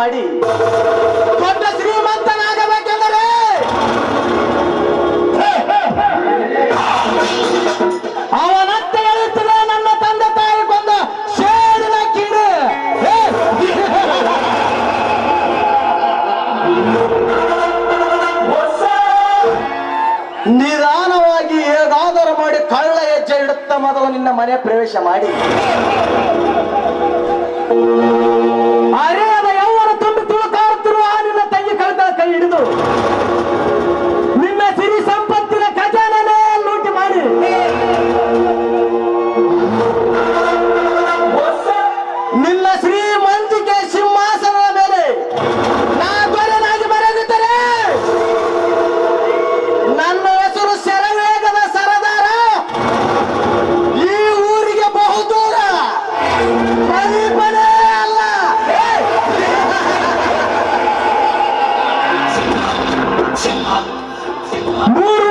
ಮಾಡಿ. ದೊಡ್ಡ ಶ್ರೀಮಂತನಾಗಬೇಕೆಂದರೆ. ನನ್ನ ತಂದೆ ತಾಯಿ! ನಿಧಾನವಾಗಿ ಹೇಗಾದರೂ ಮಾಡಿ ಕಳ್ಳ ಹೆಜ್ಜೆ ಇಡುತ್ತ ಮೊದಲು ನಿನ್ನ ಮನೆ ಪ್ರವೇಶ ಮಾಡಿ. ಅರೇದ ಮೂರು